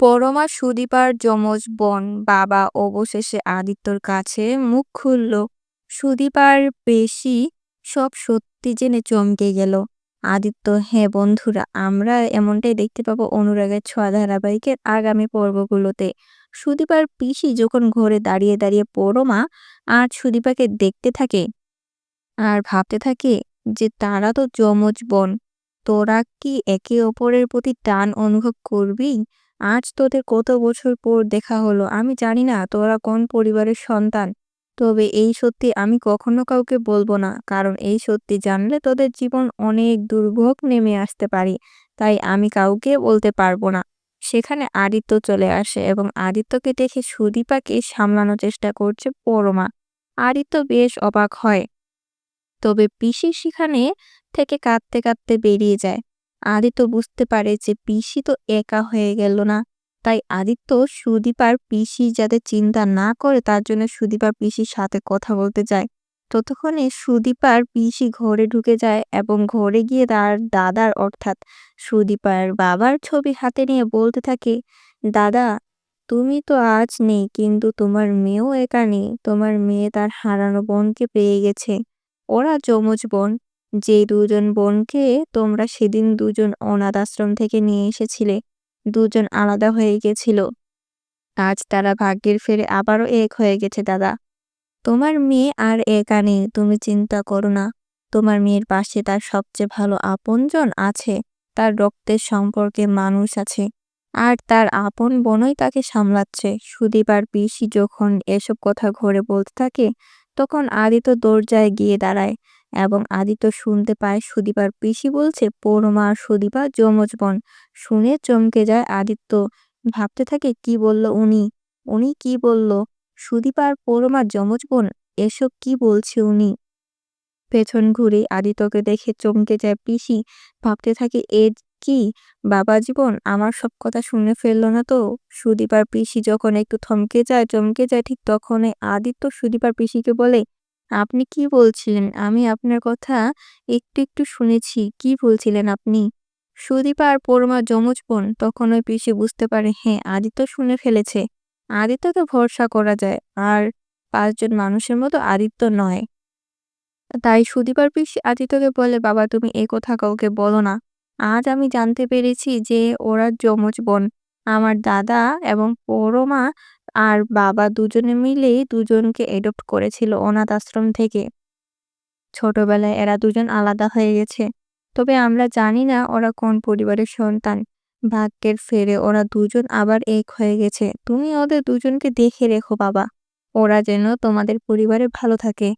পরমা সুদীপার যমজ বোন বাবা অবশেষে আদিত্যর কাছে মুখ খুলল। সুদীপার বেশি সব সত্যি জেনে চমকে গেল। আদিত্য হ্যাঁ বন্ধুরা, আমরা এমনটাই দেখতে পাবো অনুরাগের ছোঁয়া ধারাবাহিকের আগামী পর্বগুলোতে। সুদীপার পিসি যখন ঘরে দাঁড়িয়ে দাঁড়িয়ে পরমা আর সুদীপাকে দেখতে থাকে আর ভাবতে থাকে যে তারা তো যমজ বোন, তোরা কি একে অপরের প্রতি টান অনুভব করবি? আজ তোদের কত বছর পর দেখা হলো, আমি জানি না তোরা কোন পরিবারের সন্তান। তবে এই সত্যি আমি কখনো কাউকে বলব না, কারণ এই সত্যি জানলে তোদের জীবন অনেক দুর্ভোগ নেমে আসতে পারি, তাই আমি কাউকে বলতে পারব না। সেখানে আদিত্য চলে আসে এবং আদিত্যকে দেখে সুদীপাকে সামলানোর চেষ্টা করছে পরমা। আদিত্য বেশ অবাক হয়। তবে পিসি সেখানে থেকে কাঁদতে কাঁদতে বেরিয়ে যায়। আদিত্য বুঝতে পারে যে পিসি তো একা হয়ে গেল না। তাই আদিত্য সুদীপার পিসি যাতে চিন্তা না করে, তার জন্য সুদীপার পিসির সাথে কথা বলতে যায়। ততক্ষণে সুদীপার পিসি ঘরে ঢুকে যায় এবং ঘরে গিয়ে তার দাদার, অর্থাৎ সুদীপার বাবার ছবি হাতে নিয়ে বলতে থাকে, দাদা, তুমি তো আজ নেই, কিন্তু তোমার মেয়েও একা নেই। তোমার মেয়ে তার হারানো বোনকে পেয়ে গেছে। ওরা যমজ বোন। যে দুজন বোনকে তোমরা সেদিন দুজন অনাথ আশ্রম থেকে নিয়ে এসেছিলে, দুজন আলাদা হয়ে গেছিল। আজ তারা ভাগ্যের ফেরে আবারও এক হয়ে গেছে, দাদা। তোমার মেয়ে আর একা নেই, তুমি চিন্তা করো না। তোমার মেয়ের পাশে তার সবচেয়ে ভালো আপনজন আছে, তার রক্তের সম্পর্কে মানুষ আছে, আর তার আপন বোনই তাকে সামলাচ্ছে। সুদীপ আর পিসি যখন এসব কথা ঘরে বলতে থাকে, তখন আদিত্য দরজায় গিয়ে দাঁড়ায়। এবং আদিত্য শুনতে পায় সুদীপার পিসি বলছে, পৌরমা আর সুদীপা যমজ বোন শুনে চমকে যায় আদিত্য। ভাবতে থাকে, কি বলল উনি? উনি কি বলল? সুদীপা আর পৌরমা যমজ বোন এসব কি বলছে উনি? পেছন ঘুরে আদিত্যকে দেখে চমকে যায় পিসি। ভাবতে থাকে, এ কি? বাবা জীবন, আমার সব কথা শুনে ফেলল না তো? সুদীপার পিসি যখন একটু থমকে যায়, চমকে যায়, ঠিক তখনই আদিত্য সুদীপার পিসিকে বলে আপনি কি বলছিলেন? আমি আপনার কথা একটু একটু শুনেছি। কি বলছিলেন আপনি? সুদীপা আর পরমা যমজ বোন তখন ওই পিসি বুঝতে পারে হ্যাঁ আদিত্য শুনে ফেলেছে। আদিত্যকে ভরসা করা যায়, আর পাঁচজন মানুষের মতো আদিত্য নয়। তাই সুদীপার পিসি আদিত্যকে বলে, বাবা, তুমি এ কথা কাউকে বলো না। আজ আমি জানতে পেরেছি যে ওরা যমজ বোন। আমার দাদা এবং পরমা আর বাবা দুজনে মিলে দুজনকে এডপ্ট করেছিল অনাথ আশ্রম থেকে। ছোটবেলায় এরা দুজন আলাদা হয়ে গেছে। তবে আমরা জানি না ওরা কোন পরিবারের সন্তান। ভাগ্যের ফেরে ওরা দুজন আবার এক হয়ে গেছে। তুমি ওদের দুজনকে দেখে রেখো, বাবা। ওরা যেন তোমাদের পরিবারে ভালো থাকে।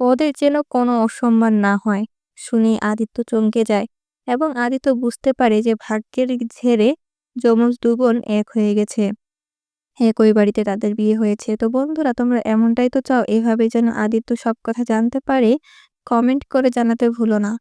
ওদের যেন কোনো অসম্মান না হয়। শুনে আদিত্য চমকে যায় এবং আদিত্য বুঝতে পারে যে ভাগ্যের ঝেড়ে যমজ দুবোন এক হয়ে গেছে। একই বাড়িতে তাদের বিয়ে হয়েছে? তো বন্ধুরা, তোমরা এমনটাই তো চাও এভাবে যেন আদিত্য সব কথা জানতে পারে? কমেন্ট করে জানাতে ভুলো না।